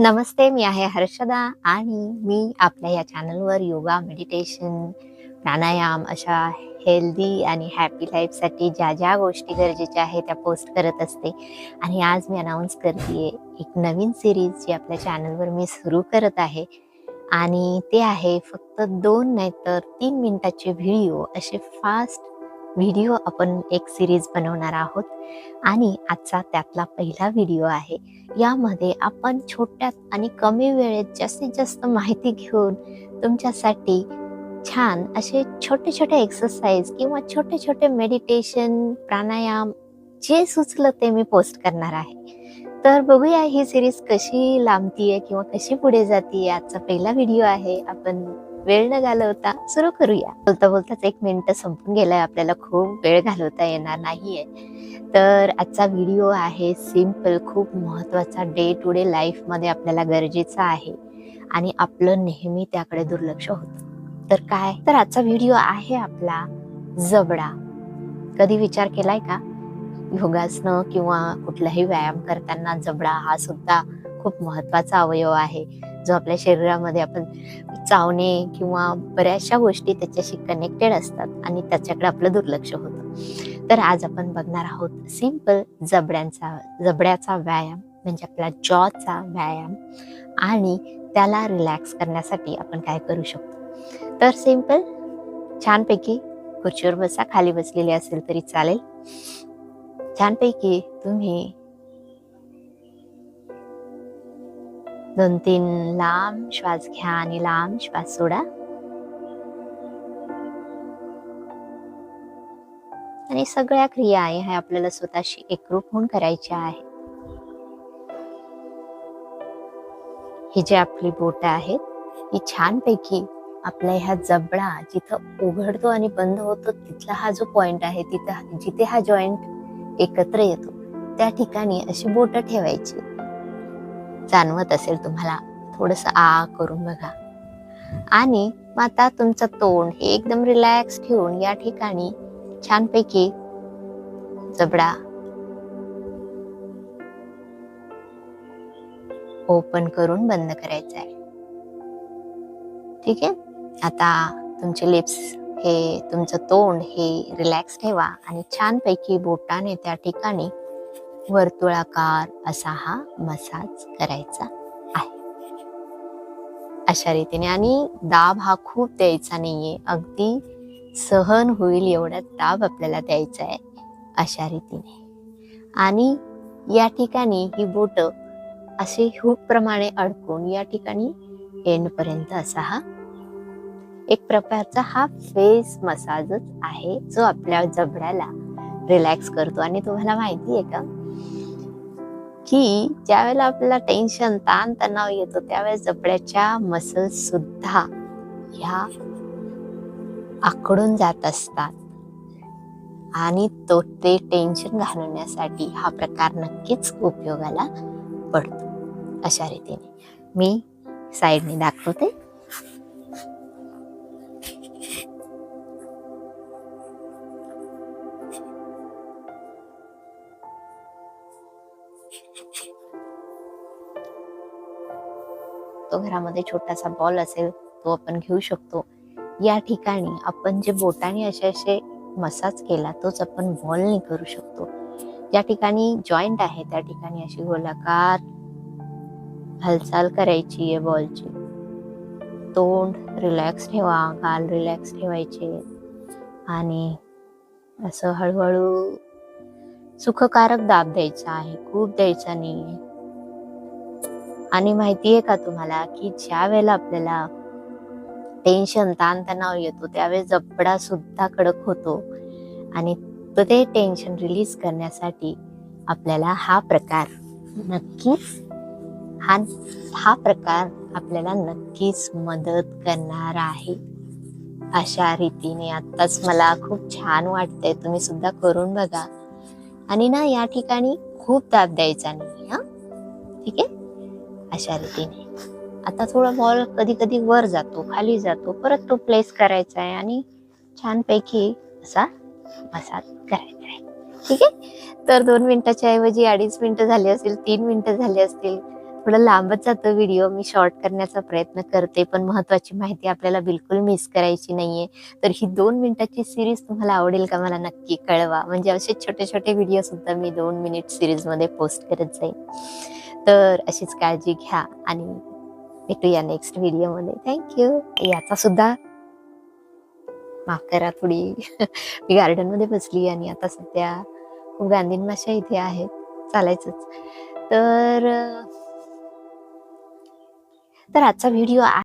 नमस्ते मी आहे हर्षदा आणि मी आपल्या या चॅनलवर योगा मेडिटेशन प्राणायाम अशा हेल्दी आणि हॅपी लाईफसाठी ज्या ज्या गोष्टी गरजेच्या आहेत त्या पोस्ट करत असते. आणि आज मी अनाऊन्स करते एक नवीन सिरीज जी आपल्या चॅनलवर मी सुरू करत आहे. आणि ते आहे फक्त दोन नाही तर तीन मिनटाचे व्हिडिओ असे फास्ट व्हिडिओ आपण एक सिरीज बनवणार आहोत. आणि आजचा त्यातला पहिला व्हिडिओ आहे. यामध्ये आपण छोट्यात आणि कमी वेळेत जास्तीत जास्त माहिती घेऊन तुमच्यासाठी छान असे छोटे छोटे एक्सरसाइज किंवा छोटे छोटे मेडिटेशन प्राणायाम जे सुचलं ते मी पोस्ट करणार आहे. तर बघूया ही सिरीज कशी लांबतीये किंवा कशी पुढे जाते आजचा पहिला व्हिडिओ आहे. आपण वेळ न घालवता सुरू करूया. बोलता बोलताच एक मिनिट संपून गेलाय. आपल्याला खूप वेळ घालवता येणार नाहीये. तर आजचा व्हिडिओ आहे सिंपल खूप महत्त्वाचा डे टू डे लाईफमध्ये आपल्याला गरजेचा आहे. आणि आपलं नेहमी त्याकडे दुर्लक्ष होतं. तर काय? तर आजचा व्हिडिओ आहे आपला जबडा. कधी विचार केलाय का? योगासनं किंवा कुठलाही व्यायाम करताना जबडा हा सुद्धा खूप महत्त्वाचा अवयव आहे. जो आपल्या शरीरामध्ये आपण चावणे किंवा बऱ्याचशा गोष्टी त्याच्याशी कनेक्टेड असतात आणि त्याच्याकडे आपलं दुर्लक्ष होतं. तर आज आपण बघणार आहोत सिंपल जबड्यांचा जबड्याचा व्यायाम म्हणजे आपला जॉचा व्यायाम आणि त्याला रिलॅक्स करण्यासाठी आपण काय करू शकतो. तर सिंपल छानपैकी खुर्चीवर बसा खाली बसलेले असेल तरी चालेल. छानपैकी तुम्ही दोन तीन लांब श्वास घ्या आणि लांब श्वास सोडा. आणि सगळ्या क्रिया आहे ह्या आपल्याला स्वतःशी एकरूप होऊन करायच्या आहे ही जी आपली बोट आहेत ही छानपैकी आपल्या ह्या जबडा जिथं उघडतो आणि बंद होतो तिथला हा जो पॉइंट आहे तिथं जिथे हा जॉईंट एकत्र येतो त्या ठिकाणी अशी बोट ठेवायची. जाणवत असेल तुम्हाला थोडस आ करून बघा. आणि मग आता तुमचं तोंड हे एकदम रिलॅक्स ठेवून या ठिकाणी छानपैकी जबडा ओपन करून बंद करायचा आहे ठीक आहे? आता तुमचे लिप्स हे तुमचं तोंड हे रिलॅक्स ठेवा आणि छानपैकी बोटाने त्या ठिकाणी वर्तुळाकार असा हा मसाज करायचा आहे. अशा रीतीने आणि दाब हा खूप द्यायचा नाहीये. अगदी सहन होईल एवढा दाब आपल्याला द्यायचा आहे अशा रीतीने. आणि या ठिकाणी ही बोट असे हुक प्रमाणे अडकून या ठिकाणी एंड पर्यंत असा हा एक प्रकारचा हा फेस मसाजच आहे जो आपल्या जबड्याला रिलॅक्स करतो. आणि तुम्हाला माहिती आहे का? की ज्यावेळेला आपल्याला टेन्शन ताण तणाव येतो त्यावेळेस जबड्याच्या मसल सुद्धा ह्या आकडून जात असतात. आणि तो ते टेन्शन घालवण्यासाठी हा प्रकार नक्कीच उपयोगाला पडतो. अशा रीतीने. मी साईडने दाखवते. तो घरामध्ये छोटासा बॉल असेल तो आपण घेऊ शकतो. या ठिकाणी आपण जे बोटाने असे असे मसाज केला तोच आपण बॉलने करू शकतो. ज्या ठिकाणी जॉईंट आहे त्या ठिकाणी अशी गोलाकार हालचाल करायची आहे बॉलची तोंड रिलॅक्स ठेवा गाल रिलॅक्स ठेवायचे. आणि असं हळूहळू सुखकारक दाब द्यायचा आहे खूप द्यायचा नाही आणि माहिती आहे का तुम्हाला की ज्या वेळेला आपल्याला टेन्शन ताणतणाव येतो त्यावेळेस जबडा सुद्धा कडक होतो. आणि तो ते टेन्शन रिलीज करण्यासाठी आपल्याला हा प्रकार नक्कीच हा हा प्रकार आपल्याला नक्कीच मदत करणार आहे. अशा रीतीने आत्ताच मला खूप छान वाटतंय. तुम्ही सुद्धा करून बघा. आणि ना या ठिकाणी खूप दाब द्यायचा नाही हा. ठीक आहे? अशा रीतीने. आता थोडा बॉल कधी कधी वर जातो खाली जातो परत तो प्लेस करायचा आहे आणि छानपैकी असा मसाज करायचा आहे. ठीक आहे? तर दोन मिनिटाच्या ऐवजी अडीच मिनिटं झाली असतील तीन मिनिटं झाली असतील थोडं लांबच जातो व्हिडिओ मी शॉर्ट करण्याचा प्रयत्न करते पण महत्वाची माहिती आपल्याला बिलकुल मिस करायची नाहीये. तर ही दोन मिनिटाची सिरीज तुम्हाला आवडेल का मला नक्की कळवा. म्हणजे असे छोटे छोटे व्हिडिओ सुद्धा मी दोन मिनिट सिरीजमध्ये पोस्ट करत जाईल तर अशीच काळजी घ्या आणि भेटूया नेक्स्ट व्हिडिओमध्ये थँक्यू याचा सुद्धा माफ करा थोडी मी गार्डनमध्ये बसली आणि आता सध्या खूप गांधीन माशा इथे आहेत. चालायचंच. तर तर आजचा व्हिडिओ